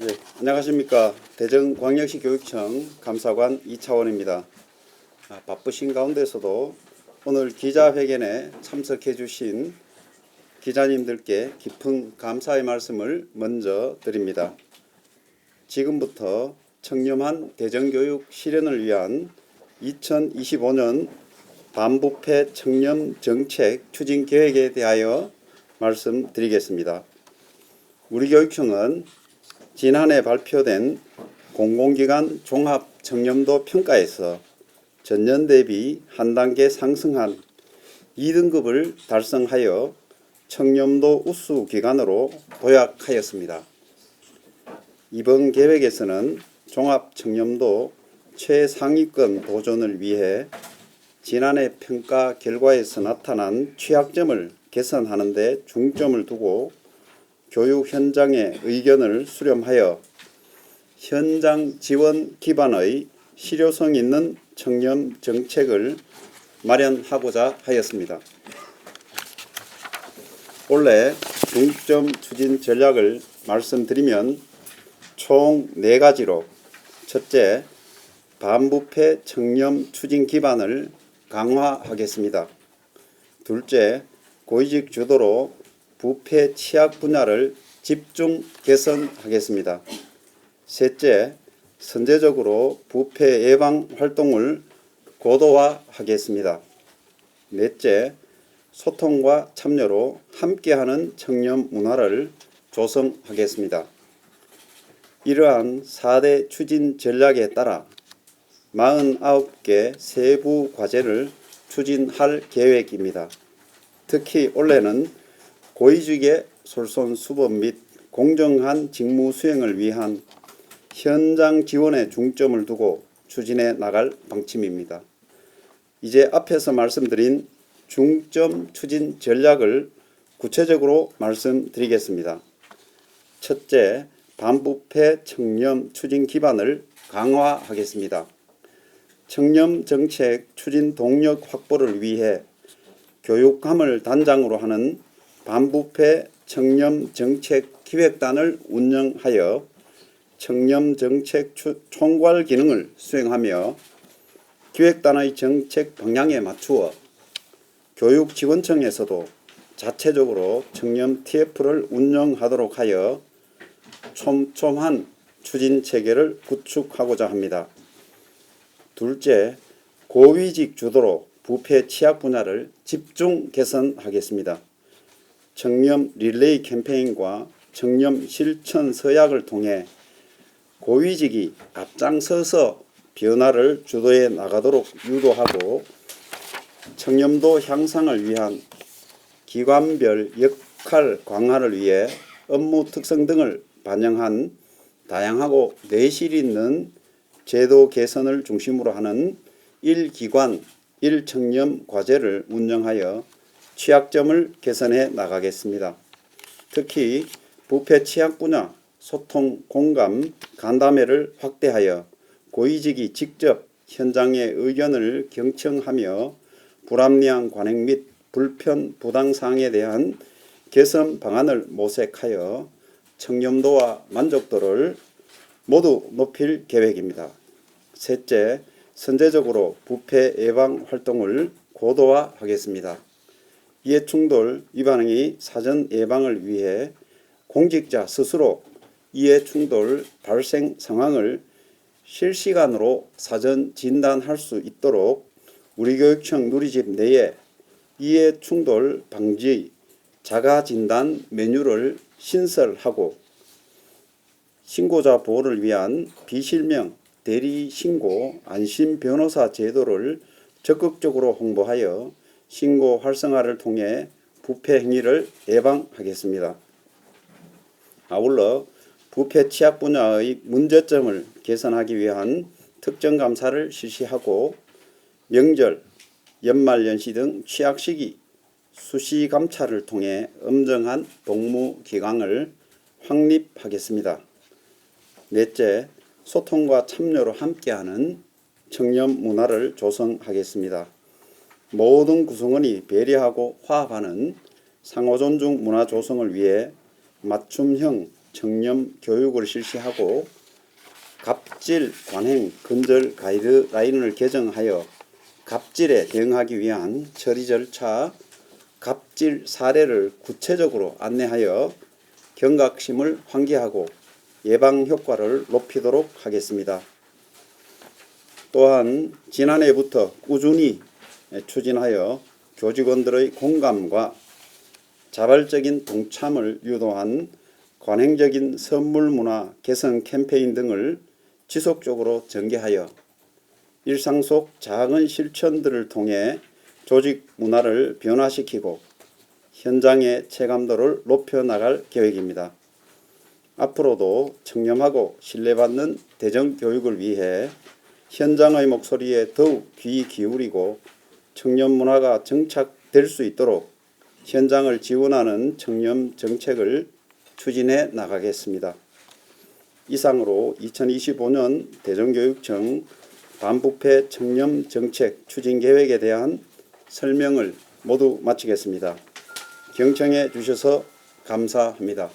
네, 안녕하십니까. 대전광역시 교육청 감사관 이차원입니다. 아, 바쁘신 가운데서도 오늘 기자회견에 참석해 주신 기자님들께 깊은 감사의 말씀을 먼저 드립니다. 지금부터 청렴한 대전교육 실현을 위한 2025년 반부패 청렴 정책 추진 계획에 대하여 말씀드리겠습니다. 우리 교육청은 지난해 발표된 공공기관 종합 청렴도 평가에서 전년 대비 한 단계 상승한 2등급을 달성하여 청렴도 우수 기관으로 도약하였습니다. 이번 계획에서는 종합 청렴도 최상위권 도전을 위해 지난해 평가 결과에서 나타난 취약점을 개선하는 데 중점을 두고 교육 현장의 의견을 수렴하여 현장 지원 기반의 실효성 있는 청렴 정책을 마련하고자 하였습니다. 올해 중점 추진 전략을 말씀드리면 총네 가지로 첫째, 반부패 청렴 추진 기반을 강화하겠습니다. 둘째, 고위직 주도로 부패 취약 분야를 집중 개선하겠습니다. 셋째, 선제적으로 부패 예방 활동을 고도화하겠습니다. 넷째, 소통과 참여로 함께하는 청렴 문화를 조성하겠습니다. 이러한 4대 추진 전략에 따라 49개 세부 과제를 추진할 계획입니다. 특히 올해는 고위직의 솔선수범 및 공정한 직무 수행을 위한 현장 지원에 중점을 두고 추진해 나갈 방침입니다. 이제 앞에서 말씀드린 중점 추진 전략을 구체적으로 말씀드리겠습니다. 첫째, 반부패 청렴 추진 기반을 강화하겠습니다. 청렴 정책 추진 동력 확보를 위해 교육감을 단장으로 하는 반부패 청렴 정책 기획단을 운영하여 청렴 정책 총괄 기능을 수행하며 기획단의 정책 방향에 맞추어 교육지원청에서도 자체적으로 청렴 TF를 운영하도록 하여 촘촘한 추진 체계를 구축하고자 합니다. 둘째, 고위직 주도로 부패 취약 분야를 집중 개선하겠습니다. 청렴 릴레이 캠페인과 청렴 실천 서약을 통해 고위직이 앞장서서 변화를 주도해 나가도록 유도하고 청렴도 향상을 위한 기관별 역할 강화를 위해 업무 특성 등을 반영한 다양하고 내실 있는 제도 개선을 중심으로 하는 일기관 일청렴 과제를 운영하여 취약점을 개선해 나가겠습니다. 특히 부패 취약 분야 소통 공감 간담회를 확대하여 고위직이 직접 현장의 의견을 경청하며 불합리한 관행 및 불편 부당 사항에 대한 개선 방안을 모색하여 청렴도와 만족도를 모두 높일 계획입니다. 셋째, 선제적으로 부패 예방 활동을 고도화하겠습니다. 이해충돌 위반행위 사전 예방을 위해 공직자 스스로 이해충돌 발생 상황을 실시간으로 사전 진단할 수 있도록 우리 교육청 누리집 내에 이해충돌 방지 자가 진단 메뉴를 신설하고 신고자 보호를 위한 비실명 대리 신고 안심 변호사 제도를 적극적으로 홍보하여 신고 활성화를 통해 부패 행위를 예방하겠습니다. 아울러 부패 취약 분야의 문제점을 개선하기 위한 특정 감사를 실시하고 명절, 연말연시 등 취약 시기 수시 감찰을 통해 엄정한 복무 기강을 확립하겠습니다. 넷째, 소통과 참여로 함께하는 청렴 문화를 조성하겠습니다. 모든 구성원이 배려하고 화합하는 상호 존중 문화 조성을 위해 맞춤형 청렴 교육을 실시하고 갑질 관행 근절 가이드라인을 개정하여 갑질에 대응하기 위한 처리 절차, 갑질 사례를 구체적으로 안내하여 경각심을 환기하고 예방 효과를 높이도록 하겠습니다. 또한 지난해부터 꾸준히 추진하여 교직원들의 공감과 자발적인 동참을 유도한 관행적인 선물 문화 개선 캠페인 등을 지속적으로 전개하여 일상 속 작은 실천들을 통해 조직 문화를 변화시키고 현장의 체감도를 높여 나갈 계획입니다. 앞으로도 청렴하고 신뢰받는 대정 교육을 위해 현장의 목소리에 더욱 귀 기울이고 청년 문화가 정착될 수 있도록 현장을 지원하는 청년 정책을 추진해 나가겠습니다. 이상으로 2025년 대전교육청 반부패 청렴 정책 추진 계획에 대한 설명을 모두 마치겠습니다. 경청해 주셔서 감사합니다.